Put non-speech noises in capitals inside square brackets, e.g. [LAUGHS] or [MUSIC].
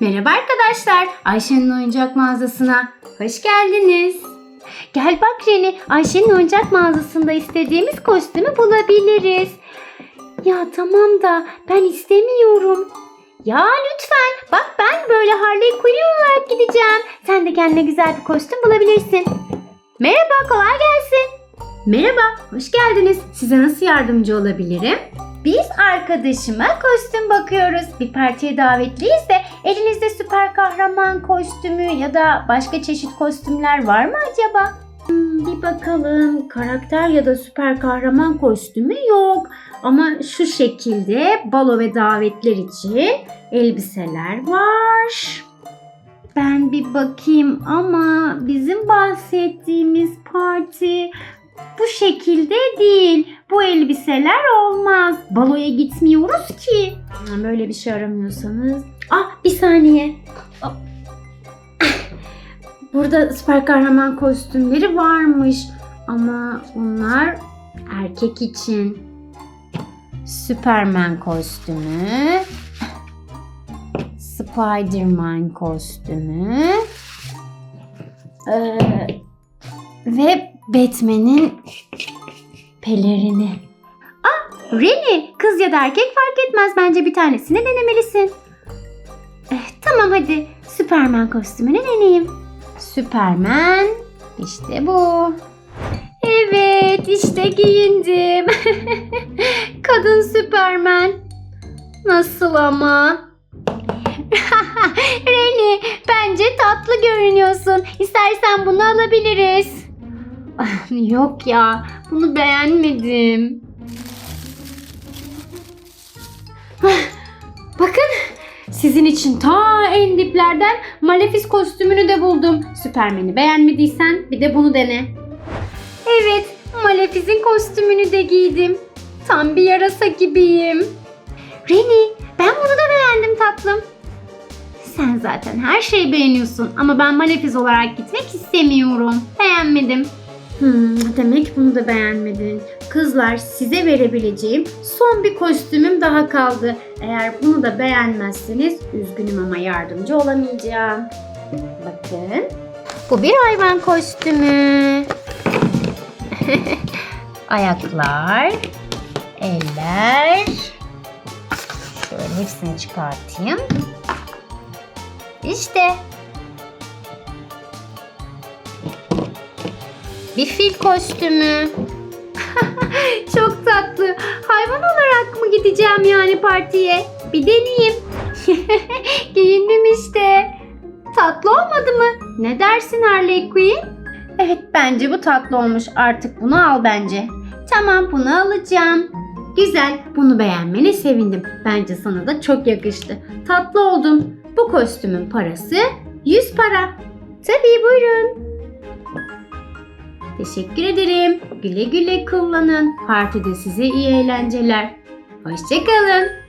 Merhaba arkadaşlar. Ayşe'nin oyuncak mağazasına hoş geldiniz. Gel bak Reni, Ayşe'nin oyuncak mağazasında istediğimiz kostümü bulabiliriz. Ya tamam da ben istemiyorum. Ya lütfen bak ben böyle Harley Quinn olarak gideceğim. Sen de kendine güzel bir kostüm bulabilirsin. Merhaba kolay gelsin. Merhaba hoş geldiniz. Size nasıl yardımcı olabilirim? Biz arkadaşıma kostüm bakıyoruz. Bir partiye davetliyiz de elinizde süper kahraman kostümü ya da başka çeşit kostümler var mı acaba? Hmm, bir bakalım. Karakter ya da süper kahraman kostümü yok. Ama şu şekilde balo ve davetler için elbiseler var. Ben bir bakayım ama bizim bahsettiğimiz parti bu şekilde değil. Bu elbiseler olmaz. Baloya gitmiyoruz ki. Böyle bir şey aramıyorsanız. Ah bir saniye. Ah. Burada süper kahraman kostümleri varmış. Ama bunlar erkek için. Superman kostümü. Spiderman kostümü. Ee, ve Batman'in pelerini. Ah Reni kız ya da erkek fark etmez bence bir tanesini denemelisin. Eh, tamam hadi Superman kostümünü deneyeyim. Superman işte bu. Evet işte giyindim. [LAUGHS] Kadın Superman. Nasıl ama? [LAUGHS] Reni bence tatlı görünüyorsun. İstersen bunu alabiliriz. [LAUGHS] Yok ya bunu beğenmedim. [LAUGHS] Bakın sizin için ta en diplerden Malefiz kostümünü de buldum. Süpermen'i beğenmediysen bir de bunu dene. Evet Malefiz'in kostümünü de giydim. Tam bir yarasa gibiyim. Reni ben bunu da beğendim tatlım. Sen zaten her şeyi beğeniyorsun ama ben Malefiz olarak gitmek istemiyorum. Beğenmedim. Hmm, demek bunu da beğenmedin. Kızlar size verebileceğim son bir kostümüm daha kaldı. Eğer bunu da beğenmezseniz üzgünüm ama yardımcı olamayacağım. Bakın. Bu bir hayvan kostümü. [LAUGHS] Ayaklar, eller. Şöyle hepsini çıkartayım. İşte. Bir fil kostümü. [LAUGHS] Çok tatlı. Hayvan olarak mı gideceğim yani partiye? Bir deneyeyim. [LAUGHS] Giyindim işte. Tatlı olmadı mı? Ne dersin Harley Quinn? Evet bence bu tatlı olmuş. Artık bunu al bence. Tamam bunu alacağım. Güzel. Bunu beğenmene sevindim. Bence sana da çok yakıştı. Tatlı oldun. Bu kostümün parası 100 para. Tabii buyurun. Teşekkür ederim. Güle güle kullanın. Partide size iyi eğlenceler. Hoşçakalın.